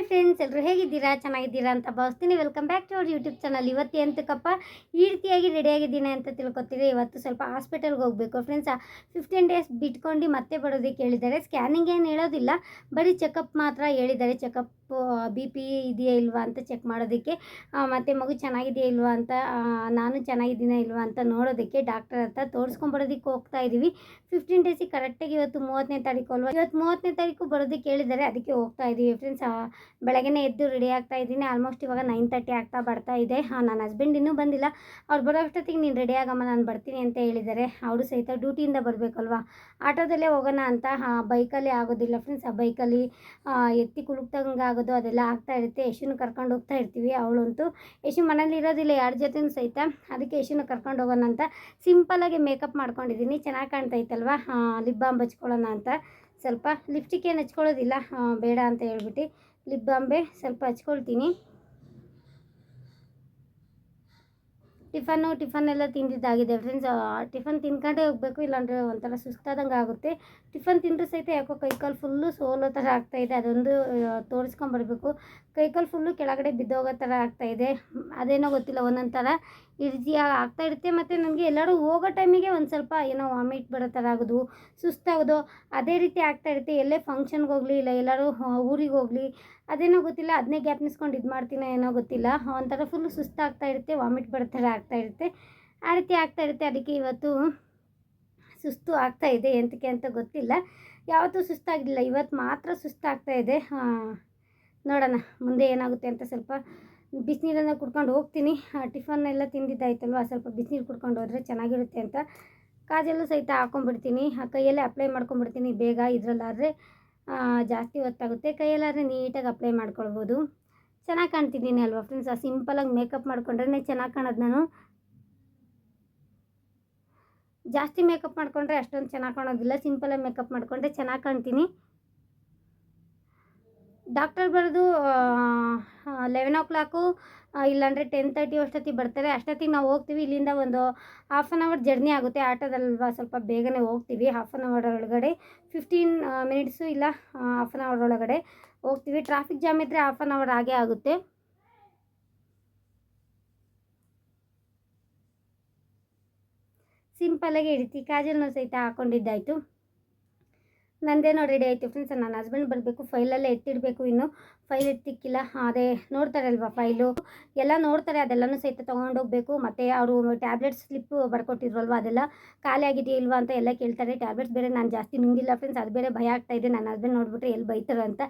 Hi friends ಎಲ್ಲರೂ ಹೇಗಿದ್ದೀರಾ? ಚೆನ್ನಾಗಿದ್ದೀರಾ ಅಂತ ಭಾವಿಸ್ತೀನಿ. Welcome back to our YouTube channel ಇವತ್ತು ಎಂತಕ್ಕಪ್ಪ? ಈ ರೀತಿಯಾಗಿ ರೆಡಿಯಾಗಿದ್ದೀನಿ ಅಂತ ತಿಳ್ಕೊತೀರಿ. ಇವತ್ತು ಸ್ವಲ್ಪ ಹಾಸ್ಪಿಟಲ್ಗೆ ಹೋಗಬೇಕು. ಫ್ರೆಂಡ್ಸ್ ಫಿಫ್ಟೀನ್ ಡೇಸ್ ಬಿಟ್ಕೊಂಡು ಮತ್ತೆ ಬರೋದಕ್ಕೆ ಹೇಳಿದ್ದಾರೆ. ಸ್ಕ್ಯಾನಿಂಗ್ ಏನು ಹೇಳೋದಿಲ್ಲ. ಬರೀ ಚೆಕಪ್ ಮಾತ್ರ ಹೇಳಿದ್ದಾರೆ. ಚೆಕಪ್ ಬಿ ಪಿ ಇದೆಯಾ ಇಲ್ವಾ ಅಂತ ಚೆಕ್ ಮಾಡೋದಕ್ಕೆ. ಮತ್ತು ಮಗು ಚೆನ್ನಾಗಿದೆಯಾ ಇಲ್ವಾ ಅಂತ ನಾನು ಚೆನ್ನಾಗಿದ್ದೀನ ಇಲ್ವಾ ಅಂತ ನೋಡೋದಕ್ಕೆ ಡಾಕ್ಟರ್ ಹತ್ರ ತೋರಿಸ್ಕೊಂಬರೋದಕ್ಕೆ ಹೋಗ್ತಾ ಇದ್ದೀವಿ ಫಿಫ್ಟೀನ್ ಡೇಸಿಗೆ ಕರೆಕ್ಟಾಗಿ ಇವತ್ತು ಮೂವತ್ತನೇ ತಾರೀಕು ಅಲ್ವಾ? ಇವತ್ತು ಮೂವತ್ತನೇ ತಾರೀಕು ಬರೋದಕ್ಕೆ ಹೇಳಿದ್ದಾರೆ. ಅದಕ್ಕೆ ಹೋಗ್ತಾ ಇದ್ದೀವಿ ಫ್ರೆಂಡ್ಸ್ ಬೆಳಗ್ಗೆನೇ ಎದ್ದು ರೆಡಿ ಆಗ್ತಾ ಇದ್ದೀನಿ. ಆಲ್ಮೋಸ್ಟ್ ಇವಾಗ ನೈನ್ ತರ್ಟಿ ಆಗ್ತಾ ಬರ್ತಾ ಇದೆ. ಹಾಂ ನನ್ನ ಹಸ್ಬೆಂಡ್ ಇನ್ನೂ ಬಂದಿಲ್ಲ. ಅವ್ರು ಬರೋ ಅಷ್ಟೊತ್ತಿಗೆ ನೀನು ರೆಡಿ ಆಗಮ್ಮ, ನಾನು ಬರ್ತೀನಿ ಅಂತ ಹೇಳಿದ್ದಾರೆ ಅವರು ಸಹಿತ ಡ್ಯೂಟಿಯಿಂದ ಬರಬೇಕಲ್ವಾ? ಆಟೋದಲ್ಲೇ ಹೋಗೋಣ ಅಂತ, ಹಾಂ ಬೈಕಲ್ಲಿ ಆಗೋದಿಲ್ಲ ಫ್ರೆಂಡ್ಸ್ ಆ ಬೈಕಲ್ಲಿ ಎತ್ತಿ ಕುಳುಕ್ತಂಗೆ ಆಗೋದು ಅದೆಲ್ಲ ಆಗ್ತಾ ಇರುತ್ತೆ. ಯಶುನ ಕರ್ಕೊಂಡು ಹೋಗ್ತಾ ಇರ್ತೀವಿ ಅವಳಂತೂ. ಯಶು ಮನೇಲಿ ಇರೋದಿಲ್ಲ, ಯಾರ ಜೊತೆನೂ ಸಹಿತ. ಅದಕ್ಕೆ ಯಶುನ ಕರ್ಕೊಂಡು ಹೋಗೋಣ ಅಂತ ಸಿಂಪಲಾಗಿ ಮೇಕಪ್ ಮಾಡ್ಕೊಂಡಿದ್ದೀನಿ. ಚೆನ್ನಾಗಿ ಕಾಣ್ತಾ ಹಾಂ, ಲಿಪ್ ಬಾಮ್ ಹಚ್ಕೊಳ್ಳೋಣ ಅಂತ. ಸ್ವಲ್ಪ ಲಿಪ್ಸ್ಟಿಕ್ ಏನು ಹಚ್ಕೊಳ್ಳೋದಿಲ್ಲ ಬೇಡ ಅಂತ ಹೇಳ್ಬಿಟ್ಟು. ಲಿಪ್ ಬಾಂಬೆ ಸ್ವಲ್ಪ ಹಚ್ಕೊಳ್ತೀನಿ. ಟಿಫನ್ನು, ಟಿಫನ್ ಎಲ್ಲ ತಿಂದಿದ್ದಾಗಿದೆ ಫ್ರೆಂಡ್ಸ್ ಟಿಫನ್ ತಿನ್ಕೊಂಡೇ ಹೋಗಬೇಕು, ಇಲ್ಲಾಂದರೆ ಒಂಥರ ಸುಸ್ತಾದಂಗೆ ಆಗುತ್ತೆ. ಟಿಫನ್ ತಿಂದರೂ ಸಹಿತ ಯಾಕೋ ಕೈಕಾಲು ಫುಲ್ಲು ಸೋಲೋ ಥರ ಆಗ್ತಾಯಿದೆ ಅದೊಂದು ತೋರಿಸ್ಕೊಂಬರ್ಬೇಕು. ಕೈಕಾಲು ಫುಲ್ಲು ಕೆಳಗಡೆ ಬಿದ್ದೋಗೋ ಥರ ಆಗ್ತಾಯಿದೆ ಅದೇನೋ ಗೊತ್ತಿಲ್ಲ ಒಂದೊಂದು ಥರ ಇರ್ಜಿ ಆಗ್ತಾ ಇರುತ್ತೆ. ಮತ್ತು ನನಗೆ ಎಲ್ಲರೂ ಹೋಗೋ ಟೈಮಿಗೆ ಒಂದು ಸ್ವಲ್ಪ ಏನೋ ವಾಮಿಟ್ ಬರೋ ಥರ ಆಗೋದು, ಸುಸ್ತಾಗೋದು, ಅದೇ ರೀತಿ ಆಗ್ತಾ ಇರುತ್ತೆ. ಎಲ್ಲೇ ಫಂಕ್ಷನ್ಗೆ ಹೋಗಲಿ, ಇಲ್ಲ ಎಲ್ಲರೂ ಊರಿಗೆ ಹೋಗಲಿ, ಅದೇನೋ ಗೊತ್ತಿಲ್ಲ ಅದನ್ನೇ ಗ್ಯಾಪ್ನಿಸ್ಕೊಂಡು ಇದು ಮಾಡ್ತೀನೋ ಏನೋ ಗೊತ್ತಿಲ್ಲ. ಒಂಥರ ಫುಲ್ಲು ಸುಸ್ತಾಗ್ತಾ ಇರುತ್ತೆ ವಾಮಿಟ್ ಬರೋ ಥರ ಆಗ್ತಾ ಇರುತ್ತೆ. ಆ ರೀತಿ ಆಗ್ತಾ ಇರುತ್ತೆ. ಅದಕ್ಕೆ ಇವತ್ತು ಸುಸ್ತು ಆಗ್ತಾ ಇದೆ. ಎಂತಕ್ಕೆ ಅಂತ ಗೊತ್ತಿಲ್ಲ. ಯಾವತ್ತೂ ಸುಸ್ತಾಗಿಲ್ಲ ಇವತ್ತು ಮಾತ್ರ ಸುಸ್ತಾಗ್ತಾ ಇದೆ. ನೋಡೋಣ, ಮುಂದೆ ಏನಾಗುತ್ತೆ ಅಂತ ಸ್ವಲ್ಪ ಬಿಸಿನೀರನ್ನು ಕುಡ್ಕೊಂಡು ಹೋಗ್ತೀನಿ. ಆ, ಟಿಫನ್ ಎಲ್ಲ ತಿಂದಿದ್ದಾಯ್ತಲ್ವ, ಸ್ವಲ್ಪ ಬಿಸಿನೀರು ಕುಡ್ಕೊಂಡು ಹೋದರೆ ಚೆನ್ನಾಗಿರುತ್ತೆ ಅಂತ. ಕಾಜಲ್ಲೂ ಸಹಿತ ಹಾಕೊಂಡ್ಬಿಡ್ತೀನಿ ಆ, ಕೈಯಲ್ಲೇ ಅಪ್ಲೈ ಮಾಡ್ಕೊಂಡ್ಬಿಡ್ತೀನಿ ಬೇಗ ಇದರಲ್ಲಾದರೆ ಜಾಸ್ತಿ ಹೊತ್ತಾಗುತ್ತೆ. ಕೈಯಲ್ಲಾದರೆ ನೀಟಾಗಿ ಅಪ್ಲೈ ಮಾಡ್ಕೊಳ್ಬೋದು. ಚೆನ್ನಾಗಿ ಕಾಣ್ತಿದ್ದೀನಿ ಅಲ್ವಾ ಫ್ರೆಂಡ್ಸ್ ಆ ಸಿಂಪಲಾಗಿ ಮೇಕಪ್ ಮಾಡ್ಕೊಂಡ್ರೆ ಚೆನ್ನಾಗಿ ಕಾಣೋದು ನಾನು. ಜಾಸ್ತಿ ಮೇಕಪ್ ಮಾಡಿಕೊಂಡ್ರೆ ಅಷ್ಟೊಂದು ಚೆನ್ನಾಗಿ ಕಾಣೋದಿಲ್ಲ. ಸಿಂಪಲಾಗಿ ಮೇಕಪ್ ಮಾಡಿಕೊಂಡ್ರೆ ಚೆನ್ನಾಗಿ ಕಾಣ್ತೀನಿ. ಡಾಕ್ಟರ್ ಬರೋದು ಲೆವೆನ್ ಓ ಕ್ಲಾಕು ಇಲ್ಲಾಂದರೆ ಟೆನ್ ತರ್ಟಿ ಅಷ್ಟೊತ್ತಿಗೆ ಬರ್ತಾರೆ. ಅಷ್ಟೊತ್ತಿಗೆ ನಾವು ಹೋಗ್ತೀವಿ. ಇಲ್ಲಿಂದ ಒಂದು ಹಾಫ್ ಆನ್ ಅವರ್ ಜರ್ನಿ ಆಗುತ್ತೆ. ಆಟೋದಲ್ವಾ? ಸ್ವಲ್ಪ ಬೇಗನೆ ಹೋಗ್ತೀವಿ. ಹಾಫ್ ಆನ್ ಅವರ್ ಒಳಗಡೆ ಫಿಫ್ಟೀನ್ ಮಿನಿಟ್ಸು ಇಲ್ಲ ಹಾಫ್ ಆನ್ ಅವರ್ ಒಳಗಡೆ ಹೋಗ್ತೀವಿ. ಟ್ರಾಫಿಕ್ ಜಾಮ್ ಇದ್ದರೆ ಹಾಫ್ ಆನ್ ಅವರ್ ಆಗೇ ಆಗುತ್ತೆ. ಸಿಂಪಲಾಗಿ ಹಿಡಿತಿ ಕಾಜಲ್ನೂ ಸಹಿತ ಹಾಕೊಂಡಿದ್ದಾಯಿತು ನೋಡಿ ರೆಡಿ ಆಯಿತು ಫ್ರೆಂಡ್ಸ್ ನನ್ನ ಹಸ್ಬೆಂಡ್ ಬರಬೇಕು ಫೈಲೆಲ್ಲ ಎತ್ತಿಡಬೇಕು ಇನ್ನು. ಫೈಲ್ ಎತ್ತಿಕ್ಕಿಲ್ಲ, ಅದೇ ನೋಡ್ತಾರಲ್ವಾ ಫೈಲು ಎಲ್ಲ ನೋಡ್ತಾರೆ, ಅದೆಲ್ಲನೂ ಸಹಿತ ತೊಗೊಂಡೋಗ್ಬೇಕು ಮತ್ತು ಅವರು ಟ್ಯಾಬ್ಲೆಟ್ಸ್ ಸ್ಲಿಪ್ಪು ಬರ್ಕೊಟ್ಟಿದ್ರಲ್ವ, ಅದೆಲ್ಲ ಖಾಲಿ ಆಗಿದೆಯಾ ಇಲ್ವಾ ಅಂತ ಎಲ್ಲ ಕೇಳ್ತಾರೆ. ಟ್ಯಾಬ್ಲೆಟ್ಸ್ ಬೇರೆ ನಾನು ಜಾಸ್ತಿ ನುಂಗಿಲ್ಲ ಫ್ರೆಂಡ್ಸ್ ಅದು ಬೇರೆ ಭಯ ಇದೆ. ನನ್ನ ಹಸ್ಬೆಂಡ್ ನೋಡಿಬಿಟ್ರೆ ಎಲ್ಲಿ ಬೈತಾರೋ ಅಂತ.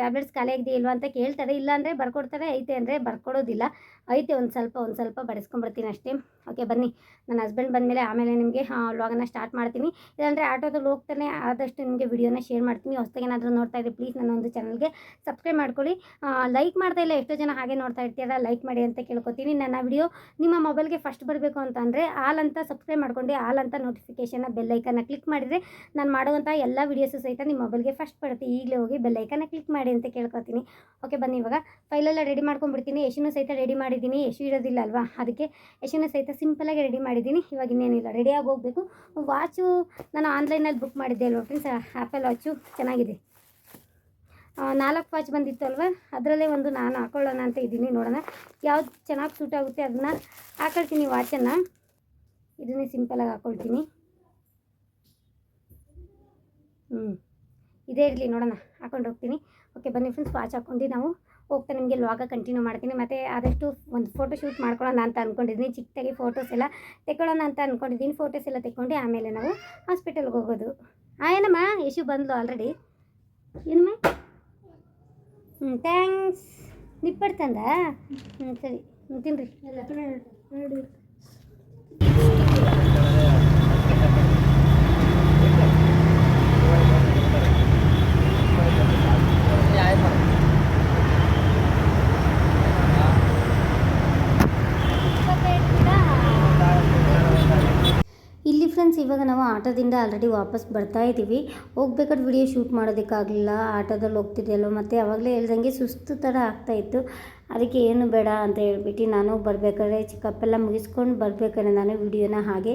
ಟ್ಯಾಬ್ಲೆಟ್ಸ್ ಖಾಲಿ ಆಗಿದೆಯಾ ಇಲ್ವಾ ಅಂತ ಕೇಳ್ತಾರೆ. ಇಲ್ಲ ಅಂದರೆ ಬರ್ಕೊಡ್ತಾರೆ, ಐತೆ ಅಂದರೆ ಬರ್ಕೊಡೋದಿಲ್ಲ. ಐತೆ ಒಂದು ಸ್ವಲ್ಪ ಒಂದು ಸ್ವಲ್ಪ ಬಡಿಸ್ಕೊಂಬರ್ತೀನಿ ಅಷ್ಟೇ. ಓಕೆ ಬನ್ನಿ. ನನ್ನ ಹಸ್ಬೆಂಡ್ ಬಂದಮೇಲೆ ಆಮೇಲೆ ನಿಮಗೆ ವ್ಲಾಗನ್ನು ಸ್ಟಾರ್ಟ್ ಮಾಡ್ತೀನಿ. ಇಲ್ಲಾಂದರೆ ಆಟೋದಲ್ಲಿ ಹೋಗ್ತಾನೆ, ಆದಷ್ಟು ವಿಡಿಯೋನ ಶೇರ್ ಮಾಡ್ತೀನಿ. ಹೊಸ್ದಾಗಿ ಏನಾದರೂ ನೋಡ್ತಾ ಇದ್ದರೆ ಪ್ಲೀಸ್ ನನ್ನ ಒಂದು ಚಾನಲ್ಗೆ ಸಬ್ಸ್ಕ್ರೈಬ್ ಮಾಡ್ಕೊಳ್ಳಿ. ಲೈಕ್ ಮಾಡ್ತಾ ಇಲ್ಲ ಎಷ್ಟೋ ಜನ ಹಾಗೆ ನೋಡ್ತಾ ಇರ್ತೀರ ಲೈಕ್ ಮಾಡಿ ಅಂತ ಕೇಳ್ಕೊತೀನಿ. ನನ್ನ ವಿಡಿಯೋ ನಿಮ್ಮ ಮೊಬೈಲ್ಗೆ ಫಸ್ಟ್ ಬರಬೇಕು ಅಂತಂದರೆ ಆಲ್ ಅಂತ ಸಬ್ಸ್ಕ್ರೈಬ್ ಮಾಡ್ಕೊಂಡು ಆಲ್ ಅಂತ ನೋಟಿಫಿಕೇಷನ್ನ ಬೆಲ್ಲೈಕನ್ನ ಕ್ಲಿಕ್ ಮಾಡಿದರೆ ನಾನು ಮಾಡುವಂಥ ಎಲ್ಲ ವಿಡಿಯೋಸು ಸಹಿತ ನಿಮ್ಮ ಮೊಬೈಲ್ಗೆ ಫಸ್ಟ್ ಬರುತ್ತೆ. ಈಗಲೇ ಹೋಗಿ ಬೆಲ್ಲೈಕನ್ನ ಕ್ಲಿಕ್ ಮಾಡಿ ಅಂತ ಕೇಳ್ಕೊತೀನಿ. ಓಕೆ ಬನ್ನಿ ಇವಾಗ. ಫೈಲೆಲ್ಲ ರೆಡಿ ಮಾಡ್ಕೊಂಡ್ಬಿಡ್ತೀನಿ. ಯಶುನೂ ಸಹಿತ ರೆಡಿ ಮಾಡಿದ್ದೀನಿ. ಯಶು ಇರೋದಿಲ್ಲ ಅಲ್ವಾ? ಅದಕ್ಕೆ ಯಶುನು ಸಹಿತ ಸಿಂಪಲಾಗಿ ರೆಡಿ ಮಾಡಿದ್ದೀನಿ. ಇವಾಗ ಇನ್ನೇನಿಲ್ಲ. ರೆಡಿಯಾಗಿ ಹೋಗಬೇಕು. ವಾಚು ನಾನು ಆನ್ಲೈನಲ್ಲಿ ಬುಕ್ ಮಾಡಿದ್ದೆ ಅಲ್ವಾ ಫ್ರೆಂಡ್ಸ್ ಆ್ಯಪಲ್ ವಾಚು ಚೆನ್ನಾಗಿದೆ. ನಾಲ್ಕು ವಾಚ್ ಬಂದಿತ್ತು ಅಲ್ವಾ? ಅದರಲ್ಲೇ ಒಂದು ನಾನು ಹಾಕೊಳ್ಳೋಣ ಅಂತ ಇದ್ದೀನಿ ನೋಡೋಣ. ಯಾವ್ದು ಚೆನ್ನಾಗಿ ಸೂಟ್ ಆಗುತ್ತೆ ಅದನ್ನು ಹಾಕೊಳ್ತೀನಿ ವಾಚನ್ನು ಇದನ್ನೇ ಸಿಂಪಲಾಗಿ ಹಾಕ್ಕೊಳ್ತೀನಿ ಹ್ಞೂ ಇದೇ ಇರಲಿ ನೋಡೋಣ, ಹಾಕೊಂಡು ಹೋಗ್ತೀನಿ. ಓಕೆ ಬನ್ನಿ ಫ್ರೆಂಡ್ಸ್ ವಾಚ್ ಹಾಕ್ಕೊಂಡು ನಾವು. ಹೋಗ್ತಾ ನಿಮಗೆ ಲಾಗ ಕಂಟಿನ್ಯೂ ಮಾಡ್ತೀನಿ. ಮತ್ತು ಆದಷ್ಟು ಒಂದು ಫೋಟೋ ಶೂಟ್ ಮಾಡ್ಕೊಳ್ಳೋಣ ಅಂತ ಅಂದ್ಕೊಂಡಿದ್ದೀನಿ ಚಿಕ್ಕದಾಗಿ ಫೋಟೋಸ್ ಎಲ್ಲ ತೆಕ್ಕೊಳ್ಳೋಣ ಅಂತ ಅಂದ್ಕೊಂಡಿದ್ದೀನಿ ಫೋಟೋಸ್ ಎಲ್ಲ ತೆಕ್ಕೊಂಡು ಆಮೇಲೆ ನಾವು ಹಾಸ್ಪಿಟಲ್ಗೆ ಹೋಗೋದು. ಏನಮ್ಮ? ಯಶು ಬಂದ್ಲು ಆಲ್ರೆಡಿ ಏನಮ್ಮ? ಹ್ಞೂ ಥ್ಯಾಂಕ್ಸ್ ನಿಪ್ಪಟ್ಟು ತಂದ? ಹ್ಞೂ ಸರಿ. ತಿನ್ನಿರಿ ಎಲ್ಲ ಇಲ್ಲಿ ಫ್ರೆಂಡ್ಸ್, ಇವಾಗ ನಾವು ಆಟೋದಿಂದ ಆಲ್ರೆಡಿ ವಾಪಸ್ ಬರ್ತಾ ಇದ್ದೀವಿ ಹೋಗ್ಬೇಕಾದ್ರೆ ವಿಡಿಯೋ ಶೂಟ್ ಮಾಡೋದಕ್ಕಾಗಲಿಲ್ಲ, ಆಟೋದಲ್ಲಿ ಹೋಗ್ತಿದ್ದೆಲ್ಲೋ ಮತ್ತು ಅವಾಗಲೇ ಹೇಳ್ದಂಗೆ ಸುಸ್ತು ಥರ ಆಗ್ತಾಯಿತ್ತು ಅದಕ್ಕೆ ಏನು ಬೇಡ ಅಂತ ಹೇಳ್ಬಿಟ್ಟು ನಾನು ಬರಬೇಕಾದ್ರೆ ಚಿಕ್ಕಪ್ಪೆಲ್ಲ ಮುಗಿಸ್ಕೊಂಡು ಬರಬೇಕಾದ್ರೆ ನಾನು ವಿಡಿಯೋನ ಹಾಗೆ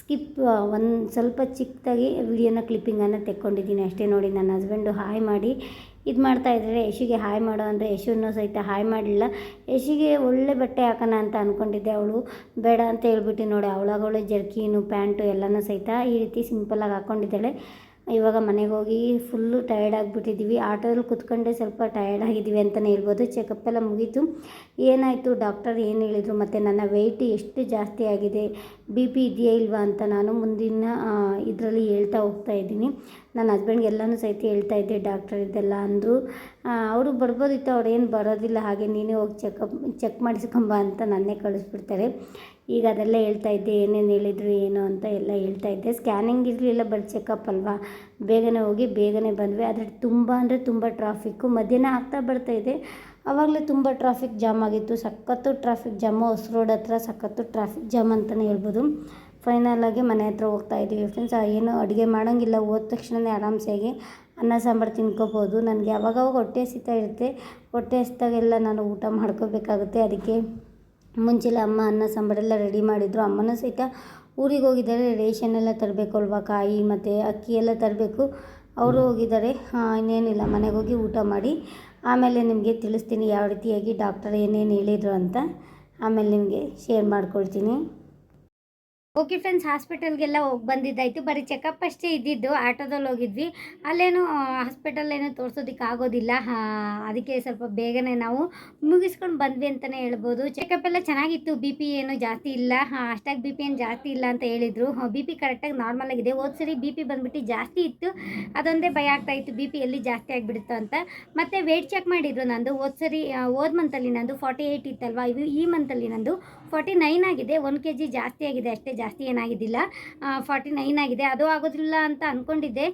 ಸ್ಕಿಪ್ ಒಂದು ಸ್ವಲ್ಪ ಚಿಕ್ಕದಾಗಿ ವಿಡಿಯೋನ ಕ್ಲಿಪ್ಪಿಂಗನ್ನು ತೆಕ್ಕೊಂಡಿದ್ದೀನಿ. ಅಷ್ಟೇ ನೋಡಿ, ನನ್ನ ಹಸ್ಬೆಂಡು ಹಾಯ್ ಮಾಡಿ ಇದು ಮಾಡ್ತಾ ಇದ್ದಾರೆ ಯಶಿಗೆ ಹಾಯ್ ಮಾಡೋ ಅಂದರೆ ಯಶುನೂ ಸಹಿತ ಹಾಯ್ ಮಾಡಲಿಲ್ಲ. ಯಶಿಗೆ ಒಳ್ಳೆ ಬಟ್ಟೆ ಹಾಕೋಣ ಅಂತ ಅಂದ್ಕೊಂಡಿದ್ದೆ ಅವಳು. ಬೇಡ ಅಂತ ಹೇಳ್ಬಿಟ್ಟು ನೋಡಿ, ಅವಳಾಗವಳೆ ಜರ್ಕೀನು ಪ್ಯಾಂಟು ಎಲ್ಲನೂ ಸಹಿತ ಈ ರೀತಿ ಸಿಂಪಲಾಗಿ ಹಾಕ್ಕೊಂಡಿದ್ದಾಳೆ ಇವಾಗ ಮನೆಗೆ ಹೋಗಿ ಫುಲ್ಲು ಟಯರ್ಡ್ ಆಗಿಬಿಟ್ಟಿದ್ದೀವಿ. ಆಟೋದಲ್ಲಿ ಕುತ್ಕೊಂಡೆ ಸ್ವಲ್ಪ ಟಯರ್ಡ್ ಆಗಿದ್ದೀವಿ ಅಂತಲೇ ಹೇಳ್ಬೋದು. ಚೆಕಪ್ ಎಲ್ಲ ಮುಗೀತು. ಏನಾಯಿತು? ಡಾಕ್ಟರ್ ಏನು ಹೇಳಿದರು? ಮತ್ತು ನನ್ನ ವೆಯ್ಟ್ ಎಷ್ಟು ಜಾಸ್ತಿ ಆಗಿದೆ? ಬಿ ಪಿ ಇದೆಯಾ ಇಲ್ವಾ ಅಂತ ನಾನು ಮುಂದಿನ ಇದರಲ್ಲಿ ಹೇಳ್ತಾ ಹೋಗ್ತಾ ಇದ್ದೀನಿ. ನನ್ನ ಹಸ್ಬೆಂಡ್ಗೆ ಎಲ್ಲನೂ ಸಹಿತ ಹೇಳ್ತಾ ಇದ್ದೆ ಡಾಕ್ಟರ್ ಇದೆಲ್ಲ ಅಂದರು. ಅವರು ಬರ್ಬೋದಿತ್ತು ಅವ್ರೇನು ಬರೋದಿಲ್ಲ, ಹಾಗೆ ನೀನೇ ಹೋಗಿ ಚೆಕಪ್ ಚೆಕ್ ಮಾಡಿಸ್ಕೊಂಬ ಅಂತ ನನ್ನೇ ಕಳಿಸ್ಬಿಡ್ತಾರೆ. ಈಗ ಅದೆಲ್ಲ ಹೇಳ್ತಾ ಇದ್ದೆ, ಏನೇನು ಹೇಳಿದ್ರು, ಏನು ಅಂತ ಎಲ್ಲ ಹೇಳ್ತಾ ಇದ್ದೆ. ಸ್ಕ್ಯಾನಿಂಗ್ ಇರಲಿಲ್ಲ ಬರೀ ಚೆಕಪ್ ಅಲ್ವಾ? ಬೇಗನೆ ಹೋಗಿ, ಬೇಗನೆ ಬಂದ್ವಿ. ಆದರೆ ತುಂಬ ಅಂದರೆ ತುಂಬ ಟ್ರಾಫಿಕ್ಕು ಮಧ್ಯಾಹ್ನ ಆಗ್ತಾ ಇದೆ. ಆವಾಗಲೇ ತುಂಬ ಟ್ರಾಫಿಕ್ ಜಾಮ್ ಆಗಿತ್ತು. ಸಖತ್ತು ಟ್ರಾಫಿಕ್ ಜಾಮು ಹೊಸ ರೋಡ್ ಹತ್ರ ಸಖತ್ತು ಟ್ರಾಫಿಕ್ ಜಾಮ್ ಅಂತಲೇ ಹೇಳ್ಬೋದು. ಫೈನಲಾಗಿ ಮನೆ ಹತ್ರ ಹೋಗ್ತಾ ಇದ್ದೀವಿ ಫ್ರೆಂಡ್ಸ್ ಏನು ಅಡುಗೆ ಮಾಡೋಂಗಿಲ್ಲ. ಹೋದ ತಕ್ಷಣವೇ ಆರಾಮ್ಸೆಯಾಗಿ ಅನ್ನ ಸಾಂಬಾರು ತಿನ್ಕೋಬೋದು. ನನಗೆ ಅವಾಗವಾಗ ಹೊಟ್ಟೆ ಹಸಿತಾ ಇರುತ್ತೆ, ಹೊಟ್ಟೆ ಹಸಿದಾಗೆಲ್ಲ ನಾನು ಊಟ ಮಾಡ್ಕೋಬೇಕಾಗುತ್ತೆ. ಅದಕ್ಕೆ ಮುಂಚೆಲ್ಲ ಅಮ್ಮ ಅನ್ನ ಸಾಂಬಾರೆಲ್ಲ ರೆಡಿ ಮಾಡಿದರು. ಅಮ್ಮನೂ ಸಹಿತ ಊರಿಗೆ ಹೋಗಿದ್ದಾರೆ. ರೇಷನ್ ಎಲ್ಲ ತರಬೇಕು ಅಲ್ವಾ ಕಾಯಿ ಮತ್ತು ಅಕ್ಕಿ ಎಲ್ಲ ತರಬೇಕು. ಅವರು ಹೋಗಿದ್ದಾರೆ. ಇನ್ನೇನಿಲ್ಲ. ಮನೆಗೆ ಹೋಗಿ ಊಟ ಮಾಡಿ ಆಮೇಲೆ ನಿಮಗೆ ತಿಳಿಸ್ತೀನಿ ಯಾವ ರೀತಿಯಾಗಿ ಡಾಕ್ಟರ್ ಏನೇನು ಹೇಳಿದರು ಅಂತ. ಆಮೇಲೆ ನಿಮಗೆ ಶೇರ್ ಮಾಡ್ಕೊಳ್ತೀನಿ. ಓಕೆ ಫ್ರೆಂಡ್ಸ್ ಹಾಸ್ಪಿಟಲ್ಗೆಲ್ಲ ಹೋಗಿ ಬಂದಿದ್ದಾಯಿತು. ಬರೀ ಚೆಕಪ್ ಅಷ್ಟೇ ಇದ್ದಿದ್ದು, ಆಟೋದಲ್ಲಿ ಹೋಗಿದ್ವಿ. ಅಲ್ಲೇನು ಹಾಸ್ಪಿಟಲ್ ಏನೋ ತೋರಿಸೋದಕ್ಕೆ ಆಗೋದಿಲ್ಲ. ಅದಕ್ಕೆ ಸ್ವಲ್ಪ ಬೇಗನೆ ನಾವು ಮುಗಿಸ್ಕೊಂಡು ಬಂದ್ವಿ ಅಂತಲೇ ಹೇಳ್ಬೋದು. ಚೆಕಪ್ ಎಲ್ಲ ಚೆನ್ನಾಗಿತ್ತು. ಬಿ ಪಿ ಏನು ಜಾಸ್ತಿ ಇಲ್ಲ. ಅಷ್ಟಾಗಿ ಬಿ ಪಿ ಏನು ಜಾಸ್ತಿ ಇಲ್ಲ ಅಂತ ಹೇಳಿದರು. ಬಿ ಪಿ ಕರೆಕ್ಟಾಗಿ ನಾರ್ಮಲ್ ಆಗಿದೆ. ಹೋದ ಸರಿ ಬಿ ಪಿ ಬಂದ್ಬಿಟ್ಟು ಜಾಸ್ತಿ ಇತ್ತು. ಅದೊಂದೇ ಭಯ ಆಗ್ತಾ ಇತ್ತು. ಬಿ ಪಿ ಎಲ್ಲಿ ಜಾಸ್ತಿ ಆಗಿಬಿಡುತ್ತೋ ಅಂತ. ಮತ್ತು ವೆಯ್ಟ್ ಚೆಕ್ ಮಾಡಿದರು ನಂದು. ಹೋದ ಸರಿ ಹೋದ ಮಂತಲ್ಲಿ ನಂದು ಫಾರ್ಟಿ ಏಯ್ಟ್ ಇತ್ತಲ್ವ? ಇದು ಈ ಮಂತಲ್ಲಿ ನಂದು ಫಾರ್ಟಿ ನೈನ್ ಆಗಿದೆ ಒನ್ ಕೆ ಜಿ ಜಾಸ್ತಿ ಆಗಿದೆ, ಅಷ್ಟೇ ಜಾಸ್ತಿ ಏನಾಗಿದ್ದಿಲ್ಲ. ಫಾರ್ಟಿ ನೈನ್ ಆಗಿದೆ. ಅದು ಆಗೋದಿಲ್ಲ ಅಂತ ಅಂದ್ಕೊಂಡಿದ್ದೆ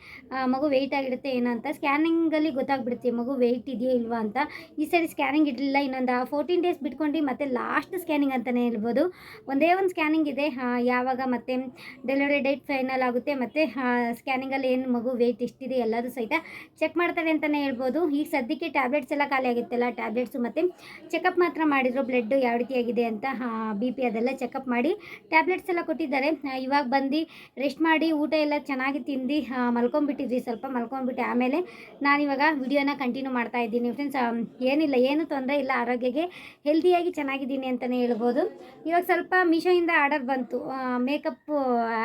ಮಗು ವೆಯ್ಟ್ ಆಗಿರುತ್ತೆ ಏನೋ ಅಂತ. ಸ್ಕ್ಯಾನಿಂಗಲ್ಲಿ ಗೊತ್ತಾಗ್ಬಿಡುತ್ತೆ, ಮಗು ವೆಯ್ಟ್ ಇದೆಯಾ ಇಲ್ವಾ ಅಂತ. ಈ ಸರಿ ಸ್ಕ್ಯಾನಿಂಗ್ ಇಡಲಿಲ್ಲ ಇನ್ನೊಂದು ಫೋರ್ಟೀನ್ ಡೇಸ್ ಬಿಟ್ಕೊಂಡು ಮತ್ತೆ ಲಾಸ್ಟ್ ಸ್ಕ್ಯಾನಿಂಗ್ ಅಂತಲೇ ಹೇಳ್ಬೋದು. ಒಂದೇ ಒಂದು ಸ್ಕ್ಯಾನಿಂಗ್ ಇದೆ. ಯಾವಾಗ ಮತ್ತೆ ಡೆಲಿವರಿ ಡೇಟ್ ಫೈನಲ್ ಆಗುತ್ತೆ, ಮತ್ತು ಸ್ಕ್ಯಾನಿಂಗಲ್ಲಿ ಏನು ಮಗು ವೆಯ್ಟ್ ಎಷ್ಟಿದೆ ಎಲ್ಲದೂ ಸಹಿತ ಚೆಕ್ ಮಾಡ್ತಾರೆ ಅಂತಲೇ ಹೇಳ್ಬೋದು. ಈಗ ಸದ್ಯಕ್ಕೆ ಟ್ಯಾಬ್ಲೆಟ್ಸ್ ಎಲ್ಲ ಖಾಲಿ ಆಗುತ್ತೆಲ್ಲ ಟ್ಯಾಬ್ಲೆಟ್ಸು ಮತ್ತು ಚೆಕಪ್ ಮಾತ್ರ ಮಾಡಿದರು ಬ್ಲಡ್ಡು ಯಾವ ರೀತಿಯಾಗಿದೆ ಅಂತ ಬಿ ಪಿ ಅದೆಲ್ಲ ಚೆಕಪ್ ಮಾಡಿ ಟ್ಯಾಬ್ಲೆಟ್ಸ್ ಎಲ್ಲ ಕೊಟ್ಟಿದ್ದಾರೆ. ಇವಾಗ ಬಂದು ರೆಸ್ಟ್ ಮಾಡಿ ಊಟ ಎಲ್ಲ ಚೆನ್ನಾಗಿ ತಿಂದು ಮಲ್ಕೊಂಬಿಟ್ಟಿದ್ವಿ ಸ್ವಲ್ಪ ಮಲ್ಕೊಂಬಿಟ್ಟು ಆಮೇಲೆ ನಾನಿವಾಗ ವಿಡಿಯೋನ ಕಂಟಿನ್ಯೂ ಮಾಡ್ತಾ ಇದ್ದೀನಿ. ಫ್ರೆಂಡ್ಸ್ ಏನಿಲ್ಲ, ಏನು ತೊಂದರೆ ಇಲ್ಲ, ಆರೋಗ್ಯಕ್ಕೆ ಹೆಲ್ದಿಯಾಗಿ ಚೆನ್ನಾಗಿದ್ದೀನಿ ಅಂತಲೇ ಹೇಳ್ಬೋದು. ಇವಾಗ ಸ್ವಲ್ಪ ಮೀಶೋಯಿಂದ ಆರ್ಡರ್ ಬಂತು. ಮೇಕಪ್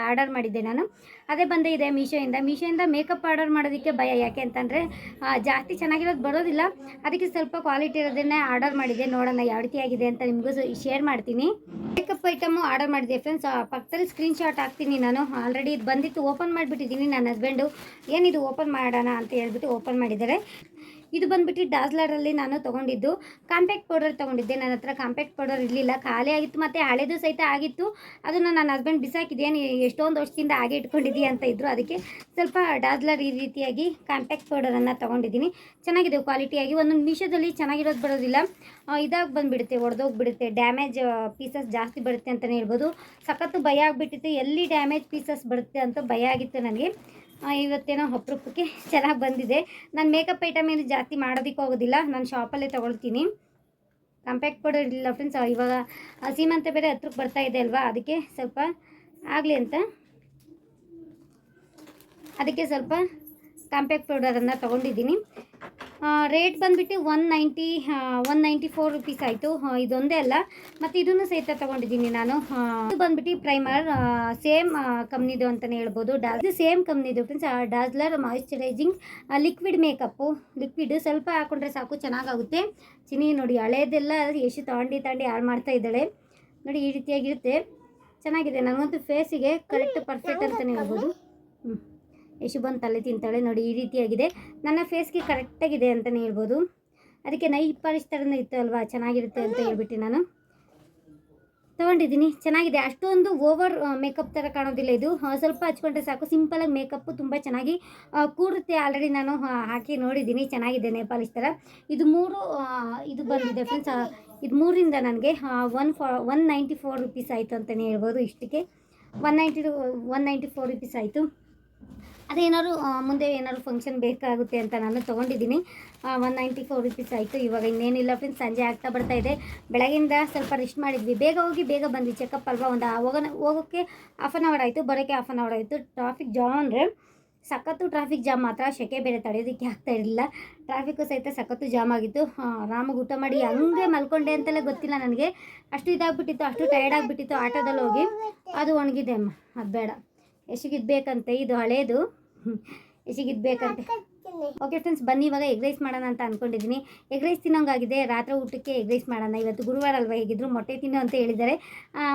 ಆರ್ಡರ್ ಮಾಡಿದ್ದೆ ನಾನು. ಅದೇ ಬಂದೇ ಇದೆ ಮೀಶೋಯಿಂದ. ಮೀಶೋಯಿಂದ ಮೇಕಪ್ ಆರ್ಡರ್ ಮಾಡೋದಕ್ಕೆ ಭಯ. ಯಾಕೆ ಅಂತಂದರೆ ಜಾಸ್ತಿ ಚೆನ್ನಾಗಿರೋದು ಬರೋದಿಲ್ಲ. ಅದಕ್ಕೆ ಸ್ವಲ್ಪ ಕ್ವಾಲಿಟಿ ಇರೋದನ್ನೇ ಆರ್ಡರ್ ಮಾಡಿದ್ದೆ. ನೋಡೋಣ, ಯಾವ ರೀತಿಯಾಗಿದೆ ಅಂತ ನಿಮಗೂ ಶೇರ್ ಮಾಡ್ತೀನಿ. ಮೇಕಪ್ ಐಟಮು ಆರ್ಡರ್ ಮಾಡಿದೆ ಫ್ರೆಂಡ್ಸ್ ಪಕ್ಕದಲ್ಲಿ ಸ್ಕ್ರೀನ್ ಶಾಟ್ ಹಾಕ್ತೀನಿ ನಾನು. ಆಲ್ರೆಡಿ ಇದು ಬಂದಿತ್ತು ಓಪನ್ ಮಾಡಿಬಿಟ್ಟಿದ್ದೀನಿ ನನ್ನ ಹಸ್ಬೆಂಡು ಏನಿದು ಓಪನ್ ಮಾಡೋಣ ಅಂತ ಹೇಳ್ಬಿಟ್ಟು ಓಪನ್ ಮಾಡಿದ್ದಾರೆ. ಇದು ಬಂದ್ಬಿಟ್ಟು ಡಾಸ್ಲರಲ್ಲಿ ನಾನು ತೊಗೊಂಡಿದ್ದು. ಕಾಂಪ್ಯಾಕ್ಟ್ ಪೌಡರ್ ತೊಗೊಂಡಿದ್ದೆ. ನನ್ನ ಹತ್ರ ಕಾಂಪ್ಯಾಕ್ಟ್ ಪೌಡರ್ ಇರಲಿಲ್ಲ. ಖಾಲಿ ಆಗಿತ್ತು ಮತ್ತು ಹಳೆದು ಸಹಿತ ಆಗಿತ್ತು. ಅದನ್ನು ನನ್ನ ಹಸ್ಬೆಂಡ್ ಬಿಸಾಕಿದೆ. ನೀ ಎಷ್ಟೊಂದು ವರ್ಷದಿಂದ ಹಾಗೆ ಇಟ್ಕೊಂಡಿದ್ದೀಯ ಅಂತ ಇದ್ದರು ಅದಕ್ಕೆ ಸ್ವಲ್ಪ ಡಾಸ್ಲರ್ ಈ ರೀತಿಯಾಗಿ ಕಾಂಪ್ಯಾಕ್ಟ್ ಪೌಡರನ್ನು ತೊಗೊಂಡಿದ್ದೀನಿ. ಚೆನ್ನಾಗಿದೆ ಕ್ವಾಲಿಟಿಯಾಗಿ ಒಂದು ನಿಮಿಷದಲ್ಲಿ ಚೆನ್ನಾಗಿರೋದು ಬರೋದಿಲ್ಲ. ಇದಾಗಿ ಬಂದುಬಿಡುತ್ತೆ, ಒಡೆದೋಗ್ಬಿಡುತ್ತೆ. ಡ್ಯಾಮೇಜ್ ಪೀಸಸ್ ಜಾಸ್ತಿ ಬರುತ್ತೆ ಅಂತಲೇ ಹೇಳ್ಬೋದು. ಸಖತ್ತು ಭಯ ಆಗಿಬಿಟ್ಟಿತ್ತು. ಎಲ್ಲಿ ಡ್ಯಾಮೇಜ್ ಪೀಸಸ್ ಬರುತ್ತೆ ಅಂತ ಭಯ ಆಗಿತ್ತು ನನಗೆ. ಇವತ್ತೇನೋ ಅಪರೂಪಕ್ಕೆ ಚೆನ್ನಾಗಿ ಬಂದಿದೆ. ನಾನು ಮೇಕಪ್ ಐಟಮ್ ಏನು ಜಾಸ್ತಿ ಮಾಡೋದಕ್ಕೆ ಹೋಗೋದಿಲ್ಲ. ನಾನು ಶಾಪಲ್ಲೇ ತೊಗೊಳ್ತೀನಿ. ಕಾಂಪ್ಯಾಕ್ಟ್ ಪೌಡರ್ ಇಲ್ಲ ಫ್ರೆಂಡ್ಸ್ ಇವಾಗ ಸೀಮಂತ ಬೇರೆ ಹತ್ರಕ್ಕೆ ಬರ್ತಾ ಇದೆ ಅಲ್ವಾ? ಅದಕ್ಕೆ ಸ್ವಲ್ಪ ಆಗಲಿ ಅಂತ. ಅದಕ್ಕೆ ಸ್ವಲ್ಪ ಕಾಂಪ್ಯಾಕ್ಟ್ ಪೌಡರನ್ನು ತೊಗೊಂಡಿದ್ದೀನಿ. ರೇಟ್ ಬಂದುಬಿಟ್ಟು one ninety one ninety four rupees ಆಯಿತು. ಇದೊಂದೇ ಅಲ್ಲ. ಮತ್ತು ಇದನ್ನು ಸಹಿತ ತೊಗೊಂಡಿದ್ದೀನಿ ನಾನು. ಇದು ಬಂದುಬಿಟ್ಟು ಪ್ರೈಮರ್ ಸೇಮ್ ಕಂಪ್ನಿದು ಅಂತಲೇ ಹೇಳ್ಬೋದು. ಡಾಸ್ ಸೇಮ್ ಕಂಪ್ನಿದು ಫ್ರೆಂಡ್ಸ್ ಡಾಸ್ಲರ್ ಮಾಯಿಶ್ಚರೈಸಿಂಗ್ ಲಿಕ್ವಿಡ್ ಮೇಕಪ್ಪು ಲಿಕ್ವಿಡ್ ಸ್ವಲ್ಪ ಹಾಕೊಂಡ್ರೆ ಸಾಕು, ಚೆನ್ನಾಗಾಗುತ್ತೆ. ಚಿನಿ ನೋಡಿ ಹಳೆಯದೆಲ್ಲ ಎಷ್ಟು ತಾಂಡಿ ತಾಂಡಿ ಹಾಳು ಮಾಡ್ತಾ ಇದ್ದಾಳೆ. ನೋಡಿ, ಈ ರೀತಿಯಾಗಿರುತ್ತೆ. ಚೆನ್ನಾಗಿದೆ. ನನಗಂತೂ ಫೇಸಿಗೆ ಕರೆಕ್ಟ್ ಪರ್ಫೆಕ್ಟ್ ಅಂತಲೇ ಹೇಳ್ಬೋದು. ಹ್ಞೂ ಯಶು ಬಂದು ತಲೆ ತಿಂತಾಳೆ. ನೋಡಿ, ಈ ರೀತಿಯಾಗಿದೆ. ನನ್ನ ಫೇಸ್ಗೆ ಕರೆಕ್ಟಾಗಿದೆ ಅಂತಲೇ ಹೇಳ್ಬೋದು. ಅದಕ್ಕೆ ನೈ ಪಾಲಿಶ್ ಥರನೇ ಇತ್ತು ಅಲ್ವಾ? ಚೆನ್ನಾಗಿರುತ್ತೆ ಅಂತ ಹೇಳ್ಬಿಟ್ಟು ನಾನು. ತೊಗೊಂಡಿದ್ದೀನಿ. ಚೆನ್ನಾಗಿದೆ. ಅಷ್ಟೊಂದು ಓವರ್ ಮೇಕಪ್ ಥರ ಕಾಣೋದಿಲ್ಲ ಇದು. ಸ್ವಲ್ಪ ಹಚ್ಕೊಂಡ್ರೆ ಸಾಕು. ಸಿಂಪಲಾಗಿ ಮೇಕಪ್ಪು ತುಂಬ ಚೆನ್ನಾಗಿ ಕೂರುತ್ತೆ. ಆಲ್ರೆಡಿ ನಾನು ಹಾಕಿ ನೋಡಿದ್ದೀನಿ. ಚೆನ್ನಾಗಿದೆ ನೇಪಾಲಿಸ್ ಥರ ಇದು ಮೂರು ಇದು ಬಂದಿದೆ ಫ್ರೆಂಡ್ಸ್ ಇದು ಮೂರಿಂದ ನನಗೆ ಒನ್ ಫಾ ಒನ್ ನೈಂಟಿ ಫೋರ್ ರುಪೀಸ್ ಆಯಿತು ಅಂತಲೇ ಹೇಳ್ಬೋದು ಇಷ್ಟಕ್ಕೆ. One ninety one ninety four rupees ಆಯಿತು. ಅದೇನಾದ್ರು ಮುಂದೆ ಏನಾದ್ರು ಫಂಕ್ಷನ್ ಬೇಕಾಗುತ್ತೆ ಅಂತ ನಾನು ತೊಗೊಂಡಿದ್ದೀನಿ. ಒನ್ ನೈಂಟಿ ಫೋರ್ ರುಪೀಸ್ ಆಯಿತು. ಇವಾಗ ಇನ್ನೇನಿಲ್ಲ ಫ್ರೆಂಡ್ಸ್ ಸಂಜೆ ಆಗ್ತಾ ಬರ್ತಾ ಇದೆ. ಬೆಳಗಿಂದ ಸ್ವಲ್ಪ ರೆಸ್ಟ್ ಮಾಡಿದ್ವಿ. ಬೇಗ ಹೋಗಿ ಬೇಗ ಬಂದ್ವಿ. ಚೆಕಪ್ ಅಲ್ವಾ? ಒಂದು ಹೋಗೋಣ ಹೋಗೋಕ್ಕೆ ಹಾಫ್ ಆನ್ ಅವರ್ ಆಯಿತು. ಬರೋಕ್ಕೆ ಹಾಫ್ ಆನ್ ಅವರ್ ಆಯಿತು. ಟ್ರಾಫಿಕ್ ಜಾಮ್ ಅಂದರೆ ಸಖತ್ತು ಟ್ರಾಫಿಕ್ ಜಾಮ್ ಮಾತ್ರ. ಶೆಕೆ ಬೇರೆ ತಡೆಯೋದಕ್ಕೆ ಆಗ್ತಾ ಇರಲಿಲ್ಲ. ಟ್ರಾಫಿಕ್ಕು ಸಹಿತ ಸಖತ್ತು ಜಾಮ್ ಆಗಿತ್ತು. ರಾಮಗೆ ಊಟ ಮಾಡಿ ಹಂಗೆ ಮಲ್ಕೊಂಡೆ ಅಂತಲೇ ಗೊತ್ತಿಲ್ಲ ನನಗೆ. ಅಷ್ಟು ಇದಾಗ್ಬಿಟ್ಟಿತ್ತು, ಅಷ್ಟು ಟಯರ್ಡ್ ಆಗಿಬಿಟ್ಟಿತ್ತು ಆಟೋದಲ್ಲಿ ಹೋಗಿ. ಅದು ಒಣಗಿದೆ ಅಮ್ಮ. ಅದು ಬೇಡ. ಎಷ್ಟಿಗಿದ್ ಬೇಕಂತೆ ಇದು ಹಳೇದು. ಎಷ್ಟಿಗಿದ್ ಬೇಕಂತೆ ಓಕೆ ಫ್ರೆಂಡ್ಸ್ ಬನ್ನಿ ಇವಾಗ ಎಗ್ ರೈಸ್ ಮಾಡೋಣ ಅಂತ ಅಂದ್ಕೊಂಡಿದ್ದೀನಿ ಎಗ್ ರೈಸ್ ತಿನ್ನೋಂಗಾಗಿದೆ ರಾತ್ರಿ ಊಟಕ್ಕೆ ಎಗ್ ರೈಸ್ ಮಾಡೋಣ. ಇವತ್ತು ಗುರುವಾರ ಅಲ್ವಾ ಹೇಗಿದ್ರು ಮೊಟ್ಟೆ ತಿನ್ನೋ ಅಂತ ಹೇಳಿದ್ದಾರೆ.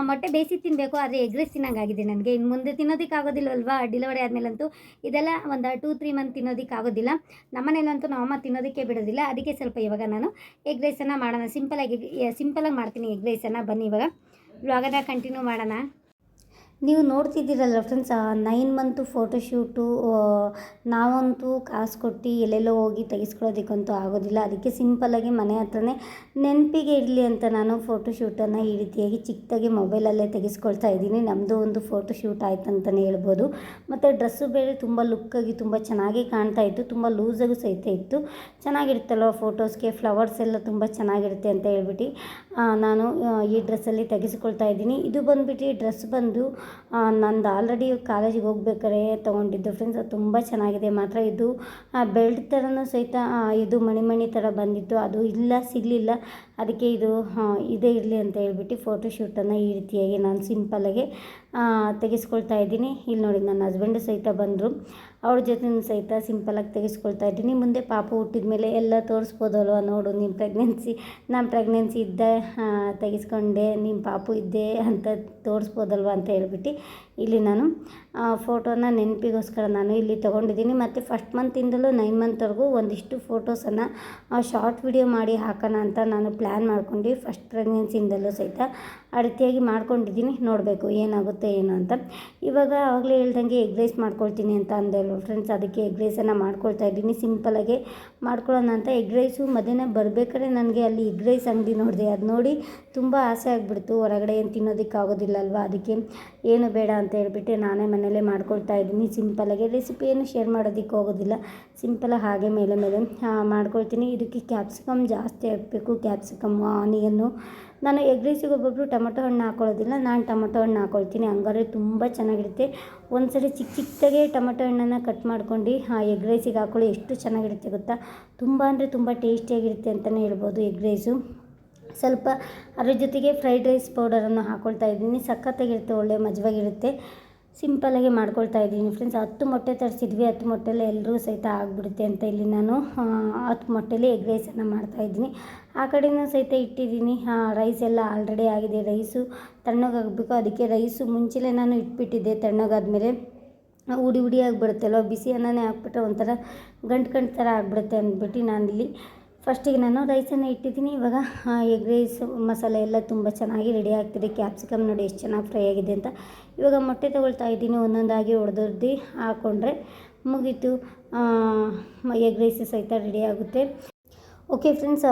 ಮೊಟ್ಟೆ ಬೇಯಿಸಿ ತಿನ್ನಬೇಕು ಆದರೆ ಎಗ್ ರೈಸ್ ತಿನ್ನೋಂಗಾಗಿದೆ ನನಗೆ. ಇನ್ನು ಮುಂದೆ ತಿನ್ನೋದಕ್ಕೆ ಆಗೋದಿಲ್ಲವಲ್ವಾ ಡೆಲಿವರಿ ಆದಮೇಲಂತೂ ಇದೆಲ್ಲ ಒಂದು ಟೂ ತ್ರೀ ಮಂತ್ ತಿನ್ನೋದಕ್ಕೆ ಆಗೋದಿಲ್ಲ. ನಮ್ಮನೇಲಂತೂ ನಮ್ಮಮ್ಮ ತಿನ್ನೋದಕ್ಕೆ ಬಿಡೋದಿಲ್ಲ. ಅದಕ್ಕೆ ಸ್ವಲ್ಪ ಇವಾಗ ನಾನು ಎಗ್ ರೈಸನ್ನು ಮಾಡೋಣ ಸಿಂಪಲಾಗಿ ಸಿಂಪಲಾಗಿ ಮಾಡ್ತೀನಿ ಎಗ್ ರೈಸನ್ನು ಬನ್ನಿ ಇವಾಗ. ಬ್ಲಾಗನ್ನ ಕಂಟಿನ್ಯೂ ಮಾಡೋಣ. ನೀವು ನೋಡ್ತಿದ್ದೀರಲ್ಲ ಫ್ರೆಂಡ್ಸ್ ನೈನ್ ಮಂತು ಫೋಟೋಶೂಟು ನಾವಂತೂ ಕಾಸು ಕೊಟ್ಟು ಎಲ್ಲೆಲ್ಲೋ ಹೋಗಿ ತೆಗೆಸ್ಕೊಳ್ಳೋದಕ್ಕಂತೂ ಆಗೋದಿಲ್ಲ. ಅದಕ್ಕೆ ಸಿಂಪಲ್ಲಾಗಿ ಮನೆ ಹತ್ರನೇ ನೆನಪಿಗೆ ಇರಲಿ ಅಂತ ನಾನು ಫೋಟೋಶೂಟನ್ನು ಈ ರೀತಿಯಾಗಿ ಚಿಕ್ಕದಾಗಿ ಮೊಬೈಲಲ್ಲೇ ತೆಗೆಸ್ಕೊಳ್ತಾ ಇದ್ದೀನಿ. ನಮ್ಮದು ಒಂದು ಫೋಟೋಶೂಟ್ ಆಯ್ತು ಅಂತಲೇ ಹೇಳ್ಬೋದು. ಮತ್ತು ಡ್ರೆಸ್ಸು ಬೇರೆ ತುಂಬ ಲುಕ್ಕಾಗಿ ತುಂಬ ಚೆನ್ನಾಗಿ ಕಾಣ್ತಾ ಇತ್ತು. ತುಂಬ ಲೂಸಾಗೂ ಸಹಿತ ಇತ್ತು. ಚೆನ್ನಾಗಿರುತ್ತಲ್ವ ಫೋಟೋಸ್ಗೆ ಫ್ಲವರ್ಸ್ ಎಲ್ಲ ತುಂಬ ಚೆನ್ನಾಗಿರುತ್ತೆ ಅಂತ ಹೇಳ್ಬಿಟ್ಟು ನಾನು ಈ ಡ್ರೆಸ್ಸಲ್ಲಿ ತೆಗೆಸ್ಕೊಳ್ತಾ ಇದ್ದೀನಿ. ಇದು ಬಂದುಬಿಟ್ಟು ಡ್ರೆಸ್ ಬಂದು ನಂದು ಆಲ್ರೆಡಿ ಕಾಲೇಜಿಗೆ ಹೋಗ್ಬೇಕಾದ್ರೆ ತೊಗೊಂಡಿದ್ದು. ಫ್ರೆಂಡ್ಸ್ ಅದು ತುಂಬ ಚೆನ್ನಾಗಿದೆ. ಮಾತ್ರ ಇದು ಬೆಲ್ಟ್ ಥರನೂ ಸಹಿತ ಇದು ಇದು ಮಣಿಮಣಿ ಥರ ಬಂದಿತ್ತು. ಅದು ಇಲ್ಲ, ಸಿಗಲಿಲ್ಲ. ಅದಕ್ಕೆ ಇದು ಇದೇ ಇರಲಿ ಅಂತ ಹೇಳ್ಬಿಟ್ಟು ಫೋಟೋಶೂಟನ್ನು ಈ ರೀತಿಯಾಗಿ ನಾನು ಸಿಂಪಲ್ಲಾಗಿ ತೆಗೆಸ್ಕೊಳ್ತಾ ಇದ್ದೀನಿ. ಇಲ್ಲಿ ನೋಡಿ, ನನ್ನ ಹಸ್ಬೆಂಡು ಸಹಿತ ಬಂದರು. ಅವ್ರ ಜೊತೆ ಸಹಿತ ಸಿಂಪಲಾಗಿ ತೆಗೆಸ್ಕೊಳ್ತಾ ಇದ್ದೀನಿ. ಮುಂದೆ ಪಾಪ ಹುಟ್ಟಿದ ಮೇಲೆ ಎಲ್ಲ ತೋರಿಸ್ಬೋದಲ್ವ ನೋಡು ನಿಮ್ಮ ಪ್ರೆಗ್ನೆನ್ಸಿ ನಾನು ಪ್ರೆಗ್ನೆನ್ಸಿ ಇದ್ದೆ ತೆಗೆಸ್ಕೊಂಡೆ ನಿಮ್ಮ ಪಾಪು ಇದ್ದೆ ಅಂತ ತೋರಿಸ್ಬೋದಲ್ವ ಅಂತ ಹೇಳ್ಬಿಟ್ಟು ಇಲ್ಲಿ ನಾನು ಫೋಟೋನ ನೆನಪಿಗೋಸ್ಕರ ನಾನು ಇಲ್ಲಿ ತೊಗೊಂಡಿದ್ದೀನಿ. ಮತ್ತು ಫಸ್ಟ್ ಮಂತಿಂದಲೂ ನೈನ್ ಮಂತ್ವರೆಗೂ ಒಂದಿಷ್ಟು ಫೋಟೋಸನ್ನು ಶಾರ್ಟ್ ವಿಡಿಯೋ ಮಾಡಿ ಹಾಕೋಣ ಅಂತ ನಾನು ಪ್ಲ್ಯಾನ್ ಮಾಡ್ಕೊಂಡು ಫಸ್ಟ್ ಪ್ರೆಗ್ನೆನ್ಸಿಯಿಂದಲೂ ಸಹಿತ ಆ ರೀತಿಯಾಗಿ ಮಾಡ್ಕೊಂಡಿದ್ದೀನಿ. ನೋಡಬೇಕು ಏನಾಗುತ್ತೆ ಏನು ಅಂತ. ಇವಾಗ ಆವಾಗಲೇ ಹೇಳ್ದಂಗೆ ಎಗ್ ರೈಸ್ ಮಾಡ್ಕೊಳ್ತೀನಿ ಅಂತ ಅಂದೇಳು ಫ್ರೆಂಡ್ಸ್ ಅದಕ್ಕೆ ಎಗ್ ರೈಸನ್ನು ಮಾಡ್ಕೊಳ್ತಾ ಇದ್ದೀನಿ. ಸಿಂಪಲಾಗಿ ಮಾಡ್ಕೊಳ್ಳೋಣ ಅಂತ. ಎಗ್ ರೈಸು ಮಧ್ಯಾಹ್ನ ಬರಬೇಕಾದ್ರೆ ನನಗೆ ಅಲ್ಲಿ ಎಗ್ ರೈಸ್ ಅಂಗಡಿ ನೋಡಿದೆ. ಅದು ನೋಡಿ ತುಂಬ ಆಸೆ ಆಗಿಬಿಡ್ತು. ಹೊರಗಡೆ ಏನು ತಿನ್ನೋದಕ್ಕೆ ಆಗೋದಿಲ್ಲ ಅಲ್ವಾ? ಅದಕ್ಕೆ ಏನು ಬೇಡ ಅಂತ ಹೇಳ್ಬಿಟ್ಟು ನಾನೇ ಮನೇಲೇ ಮಾಡ್ಕೊಳ್ತಾ ಇದ್ದೀನಿ. ಸಿಂಪಲಾಗಿ ಏನು ಶೇರ್ ಮಾಡೋದಕ್ಕೆ ಹೋಗೋದಿಲ್ಲ. ಸಿಂಪಲಾಗಿ ಹಾಗೆ ಮೇಲೆ ಮೇಲೆ ಮಾಡ್ಕೊಳ್ತೀನಿ. ಇದಕ್ಕೆ ಕ್ಯಾಪ್ಸಿಕಮ್ ಜಾಸ್ತಿ ಹಾಕಬೇಕು. ಕ್ಯಾಪ್ಸಿಕಮ್ ಆನಿಯನ್ನು ನಾನು ಎಗ್ ರೈಸಿಗೆ ಒಬ್ಬೊಬ್ಬರು ಟೊಮೊಟೊ ಹಣ್ಣು ಹಾಕೊಳ್ಳೋದಿಲ್ಲ. ನಾನು ಟೊಮೊಟೊ ಹಣ್ಣು ಹಾಕೊಳ್ತೀನಿ. ಹಂಗಾದ್ರೆ ತುಂಬ ಚೆನ್ನಾಗಿರುತ್ತೆ. ಒಂದ್ಸರಿ ಚಿಕ್ಕ ಚಿಕ್ಕದಾಗೆ ಟೊಮೊಟೊ ಹಣ್ಣನ್ನು ಕಟ್ ಮಾಡ್ಕೊಂಡು ಎಗ್ ರೈಸಿಗೆ ಹಾಕೊಳ್ಳಿ. ಎಷ್ಟು ಚೆನ್ನಾಗಿರುತ್ತೆ ಗೊತ್ತಾ? ತುಂಬ ಅಂದರೆ ತುಂಬ ಟೇಸ್ಟಿಯಾಗಿರುತ್ತೆ ಅಂತಲೇ ಹೇಳ್ಬೋದು ಎಗ್ ರೈಸು ಸ್ವಲ್ಪ ಅದ್ರ ಜೊತೆಗೆ ಫ್ರೈಡ್ ರೈಸ್ ಪೌಡರನ್ನು ಹಾಕ್ಕೊಳ್ತಾ ಇದ್ದೀನಿ. ಸಖತ್ತಾಗಿರುತ್ತೆ, ಒಳ್ಳೆ ಮಜವಾಗಿರುತ್ತೆ. ಸಿಂಪಲಾಗಿ ಮಾಡ್ಕೊಳ್ತಾ ಇದ್ದೀನಿ ಫ್ರೆಂಡ್ಸ್ ಹತ್ತು ಮೊಟ್ಟೆ ತರಿಸಿದ್ವಿ. ಹತ್ತು ಮೊಟ್ಟೆಲ್ಲ ಎಲ್ಲರೂ ಸಹಿತ ಆಗಿಬಿಡುತ್ತೆ ಅಂತ ಇಲ್ಲಿ ನಾನು ಹತ್ತು ಮೊಟ್ಟೆಲಿ ಎಗ್ ರೈಸನ್ನು ಮಾಡ್ತಾಯಿದ್ದೀನಿ ಆ ಕಡೆಯೂ ಸಹಿತ ಇಟ್ಟಿದ್ದೀನಿ. ರೈಸ್ ಎಲ್ಲ ಆಲ್ರೆಡಿ ಆಗಿದೆ. ರೈಸು ತಣ್ಣಗಾಗಬೇಕು. ಅದಕ್ಕೆ ರೈಸು ಮುಂಚೆಲೇ ನಾನು ಇಟ್ಬಿಟ್ಟಿದ್ದೆ ತಣ್ಣಗಾದ್ಮೇಲೆ. ಉಡಿ ಉಡಿ ಆಗಿಬಿಡುತ್ತಲ್ವ? ಬಿಸಿ ಅನ್ನನೇ ಹಾಕ್ಬಿಟ್ರೆ ಒಂಥರ ಗಂಟು ಗಂಟು ಥರ ಆಗಿಬಿಡುತ್ತೆ ಅಂದ್ಬಿಟ್ಟು ನಾನಿಲ್ಲಿ ಫಸ್ಟಿಗೆ ನಾನು ರೈಸನ್ನು ಇಟ್ಟಿದ್ದೀನಿ. ಇವಾಗ ಎಗ್ ರೈಸ್ ಮಸಾಲೆ ಎಲ್ಲ ತುಂಬ ಚೆನ್ನಾಗಿ ರೆಡಿ ಆಗ್ತಿದೆ. ಕ್ಯಾಪ್ಸಿಕಮ್ ನೋಡಿ ಎಷ್ಟು ಚೆನ್ನಾಗಿ ಫ್ರೈ ಆಗಿದೆ ಅಂತ. ಇವಾಗ ಮೊಟ್ಟೆ ತೊಗೊಳ್ತಾ ಇದ್ದೀನಿ. ಒಂದೊಂದಾಗಿ ಹೊಡೆದೊಡ್ದು ಹಾಕ್ಕೊಂಡ್ರೆ ಮುಗೀತು. ಎಗ್ ರೈಸ್ ಸಹಿತ ರೆಡಿ ಆಗುತ್ತೆ. ಓಕೆ ಫ್ರೆಂಡ್ಸ್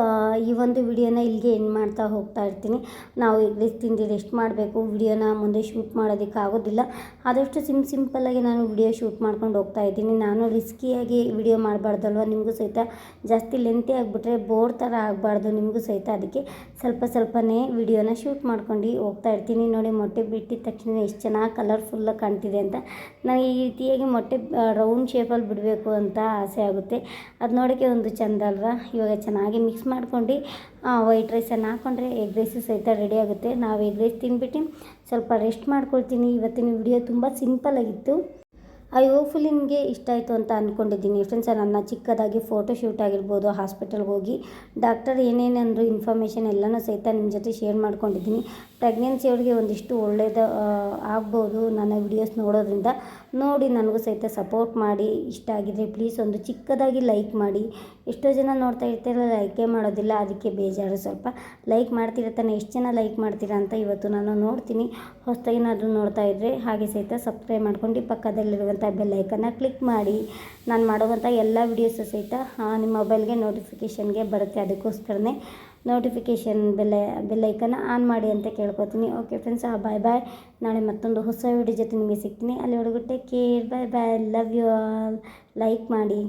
ಈ ಒಂದು ವಿಡಿಯೋನ ಇಲ್ಲಿಗೆ ಎಂಡ್ ಮಾಡ್ತಾ ಹೋಗ್ತಾ ಇರ್ತೀನಿ. ನಾವು ಎಗ್ ರೈಸ್ ತಿಂದು ರೆಸ್ಟ್ ಮಾಡಬೇಕು. ವಿಡಿಯೋನ ಮುಂದೆ ಶೂಟ್ ಮಾಡೋದಕ್ಕೆ ಆಗೋದಿಲ್ಲ. ಆದಷ್ಟು ಸಿಮ್ ಸಿಂಪಲ್ಲಾಗಿ ನಾನು ವಿಡಿಯೋ ಶೂಟ್ ಮಾಡ್ಕೊಂಡು ಹೋಗ್ತಾ ಇದ್ದೀನಿ. ನಾನು ರಿಸ್ಕಿಯಾಗಿ ವಿಡಿಯೋ ಮಾಡಬಾರ್ದಲ್ವ ನಿಮಗೂ ಸಹಿತ? ಜಾಸ್ತಿ ಲೆಂತಿ ಆಗಿಬಿಟ್ರೆ ಬೋರ್ ಥರ ಆಗಬಾರ್ದು ನಿಮಗೂ ಸಹಿತ. ಅದಕ್ಕೆ ಸ್ವಲ್ಪ ಸ್ವಲ್ಪನೇ ವಿಡಿಯೋನ ಶೂಟ್ ಮಾಡ್ಕೊಂಡು ಹೋಗ್ತಾ ಇರ್ತೀನಿ. ನೋಡಿ, ಮೊಟ್ಟೆ ಬಿಟ್ಟಿದ ತಕ್ಷಣ ಎಷ್ಟು ಚೆನ್ನಾಗಿ ಕಲರ್ಫುಲ್ಲಾಗಿ ಕಾಣ್ತಿದೆ ಅಂತ. ನನಗೆ ಈ ರೀತಿಯಾಗಿ ಮೊಟ್ಟೆ ರೌಂಡ್ ಶೇಪಲ್ಲಿ ಬಿಡಬೇಕು ಅಂತ ಆಸೆ ಆಗುತ್ತೆ. ಅದು ನೋಡೋಕ್ಕೆ ಒಂದು ಚೆಂದ ಅಲ್ವಾ? ಇವಾಗ ಚೆನ್ನಾಗಿ ಮಿಕ್ಸ್ ಮಾಡ್ಕೊಂಡು ವೈಟ್ ರೈಸನ್ನು ಹಾಕ್ಕೊಂಡ್ರೆ ಎಗ್ ರೈಸು ಸಹಿತ ರೆಡಿ ಆಗುತ್ತೆ. ನಾವು ಎಗ್ ರೈಸ್ ತಿಂದ್ಬಿಟ್ಟು ಸ್ವಲ್ಪ ರೆಸ್ಟ್ ಮಾಡ್ಕೊಳ್ತೀನಿ. ಇವತ್ತಿನ ವಿಡಿಯೋ ತುಂಬ ಸಿಂಪಲ್ಲಾಗಿತ್ತು ಐ ಹೋಪ್ಫುಲ್ ನಿಮಗೆ ಇಷ್ಟ ಆಯಿತು ಅಂತ ಅಂದ್ಕೊಂಡಿದ್ದೀನಿ ಫ್ರೆಂಡ್ಸ್ ನನ್ನ ಚಿಕ್ಕದಾಗಿ ಫೋಟೋ ಶೂಟ್ ಆಗಿರ್ಬೋದು ಹಾಸ್ಪಿಟಲ್ಗೆ ಹೋಗಿ ಡಾಕ್ಟರ್ ಏನೇನಂದರು ಇನ್ಫಾರ್ಮೇಷನ್ ಎಲ್ಲನೂ ಸಹಿತ ನಿಮ್ಮ ಜೊತೆ ಶೇರ್ ಮಾಡ್ಕೊಂಡಿದ್ದೀನಿ. ಪ್ರೆಗ್ನೆನ್ಸಿ ಅವ್ರಿಗೆ ಒಂದಿಷ್ಟು ಒಳ್ಳೆಯದು ಆಗ್ಬೋದು ನನ್ನ ವಿಡಿಯೋಸ್ ನೋಡೋದ್ರಿಂದ. ನೋಡಿ ನನಗೂ ಸಹಿತ ಸಪೋರ್ಟ್ ಮಾಡಿ, ಇಷ್ಟ ಆಗಿದ್ರೆ ಪ್ಲೀಸ್ ಒಂದು ಚಿಕ್ಕದಾಗಿ ಲೈಕ್ ಮಾಡಿ. ಎಷ್ಟೋ ಜನ ನೋಡ್ತಾ ಇರ್ತೀರ ಲೈಕೇ ಮಾಡೋದಿಲ್ಲ, ಅದಕ್ಕೆ ಬೇಜಾರು ಸ್ವಲ್ಪ. ಲೈಕ್ ಮಾಡ್ತೀರ ತಾನೆ, ಎಷ್ಟು ಜನ ಲೈಕ್ ಮಾಡ್ತೀರಾ ಅಂತ ಇವತ್ತು ನಾನು ನೋಡ್ತೀನಿ. ಏನಾದರೂ ನೋಡ್ತಾ ಇದ್ದರೆ ಹಾಗೆ ಸಹಿತ ಸಬ್ಸ್ಕ್ರೈಬ್ ಮಾಡ್ಕೊಂಡು ಪಕ್ಕದಲ್ಲಿರುವಂಥ ಬೆಲ್ ಐಕನ್ನ ಕ್ಲಿಕ್ ಮಾಡಿ. ನಾನು ಮಾಡುವಂಥ ಎಲ್ಲ ವೀಡಿಯೋಸು ಸಹಿತ ನಿಮ್ಮ ಮೊಬೈಲ್ಗೆ ನೋಟಿಫಿಕೇಷನ್ಗೆ ಬರುತ್ತೆ. ಅದಕ್ಕೋಸ್ಕರನೇ ನೋಟಿಫಿಕೇಷನ್ ಬೆಲ್ಲ ಬೆಲ್ಲೈಕನ್ನ ಆನ್ ಮಾಡಿ ಅಂತ ಕೇಳ್ಕೊತೀನಿ. ಓಕೆ ಫ್ರೆಂಡ್ಸ್ ಬಾಯ್ ಬಾಯ್ ನಾಳೆ ಮತ್ತೊಂದು ಹೊಸ ವಿಡಿಯೋ ಜೊತೆ ನಿಮಗೆ ಸಿಗ್ತೀನಿ. ಅಲ್ಲಿವರೆಗೂ take care bye bye love you all like ಮಾಡಿ.